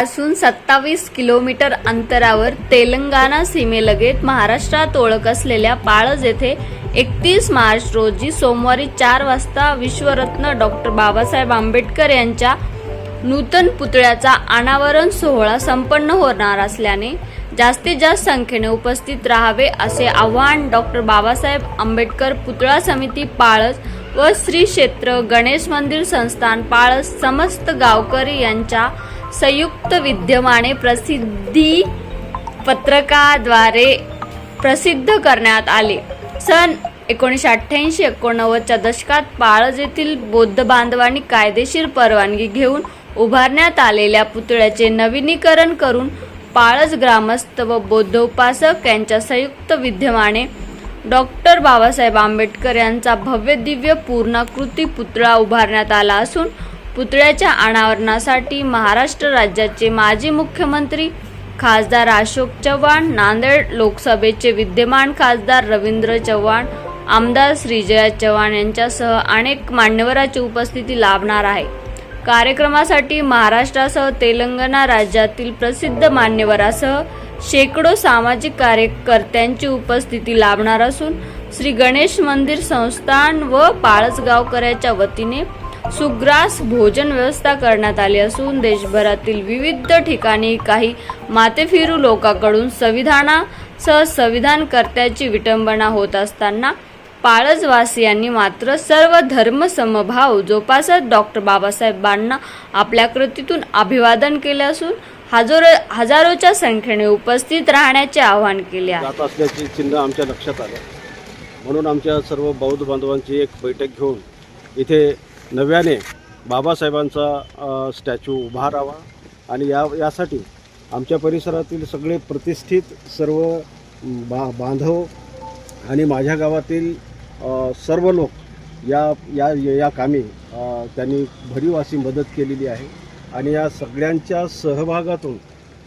पासून सत्तावीस किलोमीटर अंतरावर तेलंगणा सीमेलगेत महाराष्ट्रात ओळख असलेल्या पाळज येथे एकतीस मार्च रोजी सोमवारी चार वाजता विश्वरत्न डॉक्टर बाबासाहेब आंबेडकर यांच्या नूतन पुतळ्याचा अनावरण सोहळा संपन्न होणार असल्याने जास्तीत जास्त संख्येने उपस्थित राहावे असे आवाहन डॉक्टर बाबासाहेब आंबेडकर पुतळा समिती पाळस व श्री क्षेत्र गणेश मंदिर संस्थान पाळस समस्त गावकरी यांच्या संयुक्त विद्यमाने प्रसिद्धी पत्रकाद्वारे प्रसिद्ध करण्यात आले. सन एकोणीसशे अठ्ठ्याऐंशी एकोणनव्वदच्या दशकात पाळज येथील बौद्ध बांधवांनी कायदेशीर परवानगी घेऊन उभारण्यात आलेल्या पुतळ्याचे नवीनीकरण करून पाळज ग्रामस्थ व बौद्ध उपासक यांच्या संयुक्त विद्यमाने डॉक्टर बाबासाहेब आंबेडकर यांचा भव्य दिव्य पूर्णाकृती पुतळा उभारण्यात आला असून पुतळ्याच्या अनावरणासाठी महाराष्ट्र राज्याचे माजी मुख्यमंत्री खासदार अशोक चव्हाण नांदेड लोकसभेचे विद्यमान खासदार रवींद्र चव्हाण आमदार श्रीजया चव्हाण यांच्यासह अनेक मान्यवरांची उपस्थिती लाभणार आहे. कार्यक्रमासाठी महाराष्ट्रासह तेलंगणा राज्यातील प्रसिद्ध मान्यवरासह शेकडो सामाजिक कार्यकर्त्यांची उपस्थिती लाभणार असून श्री गणेश मंदिर संस्थान व पाळसगावकऱ्याच्या वतीने सुग्रास भोजन व्यवस्था करण्यात आली असून देशभरातील विविध ठिकाणी काही मातेफिरू लोकांकडून संविधानासह संविधानकर्त्याची विटंबना होत असताना पाळजवासियांनी मात्र सर्व धर्म समभाव जोपासत डॉक्टर बाबासाहेबांना आपल्या कृतीतून अभिवादन केले असून हजारो हजारोच्या संख्येने उपस्थित राहण्याचे आवाहन केले जात असल्याचे चिन्ह आमच्या लक्षात आलं. म्हणून आमच्या सर्व बौद्ध बांधवांची एक बैठक घेऊन इथे नव्याने बाबासाहेबांचा स्टॅच्यू उभा राहावा. आणि या यासाठी आमच्या परिसरातील सगळे प्रतिष्ठित सर्व बा बांधव आणि माझ्या गावातील सर्व लोक या या या कामी त्यांनी भरीव अशी मदत केलेली आहे. आणि या सगळ्यांच्या सहभागातून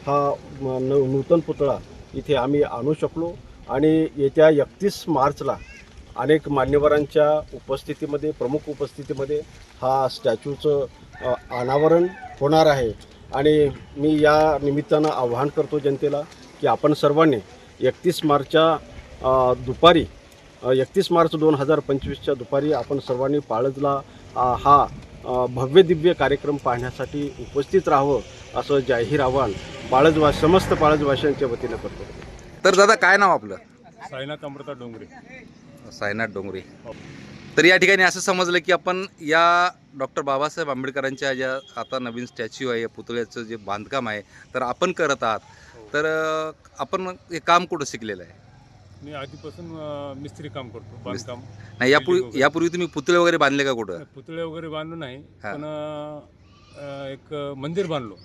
हा न नूतन पुतळा इथे आम्ही आणू शकलो. आणि येत्या एकतीस मार्चला अनेक मान्यवरांच्या उपस्थितीमध्ये प्रमुख उपस्थितीमध्ये हा स्टॅच्यूचं अनावरण होणार आहे. आणि मी या निमित्तानं आवाहन करतो जनतेला की आपण सर्वांनी एकतीस मार्चच्या दुपारी एकतीस मार्च दोन हजार पंचवीसच्या दुपारी आपण सर्वांनी पाळजला हा भव्य दिव्य कार्यक्रम पाहण्यासाठी उपस्थित राहावं असं जाहीर आवाहन पाळजवा समस्त पाळजवाशांच्या वतीनं करतो. तर दादा काय नाव आपलं? साईनाथ अमृता डोंगरे. साईनाथ डोंगरे. तर या ठिकाणी असं समजलं की आपण या डॉक्टर बाबासाहेब आंबेडकरांच्या ज्या आता नवीन स्टॅच्यू आहे या पुतळ्याचं जे बांधकाम आहे तर आपण करत आहात. तर आपण हे काम कुठं शिकलेलं आहे? मी आधीपासून मिस्त्री काम करतो बांधकाम. नाही यापूर्वी. यापूर्वी तुम्ही पुतळे वगैरे बांधले का कुठं? पुतळे वगैरे बांधलो नाही. पण एक मंदिर बांधलो.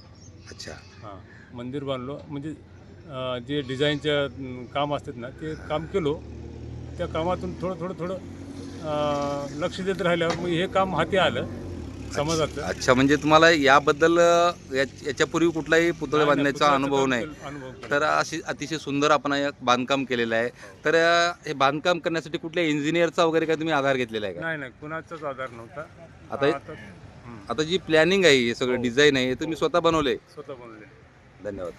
अच्छा. हां मंदिर बांधलो. म्हणजे जे डिझाईनच्या अं, काम असतात ना ते काम केलो. त्या कामातून थोडं थोडं थोडं लक्ष देत राहिल्यावर मग हे काम हाती आलं समाजाचं अच्छा म्हणजे तुम्हाला याबद्दल याच्यापूर्वी कुठलाही पुतळे बांधण्याचा अनुभव नाही. अनुभव. तर अशी अतिशय सुंदर आपण हे बांधकाम केलेलं आहे. तर अं, हे बांधकाम करण्यासाठी कुठल्या इंजिनियरचा वगैरे काय तुम्ही आधार घेतलेला आहे का? नाही नाही कुणाचाच आधार नव्हता. आता हे- आता हं, आता जी प्लॅनिंग आहे हे सगळं हो. डिझाईन आहे हे तुम्ही स्वतः बनवले स्वतः बनवले धन्यवाद.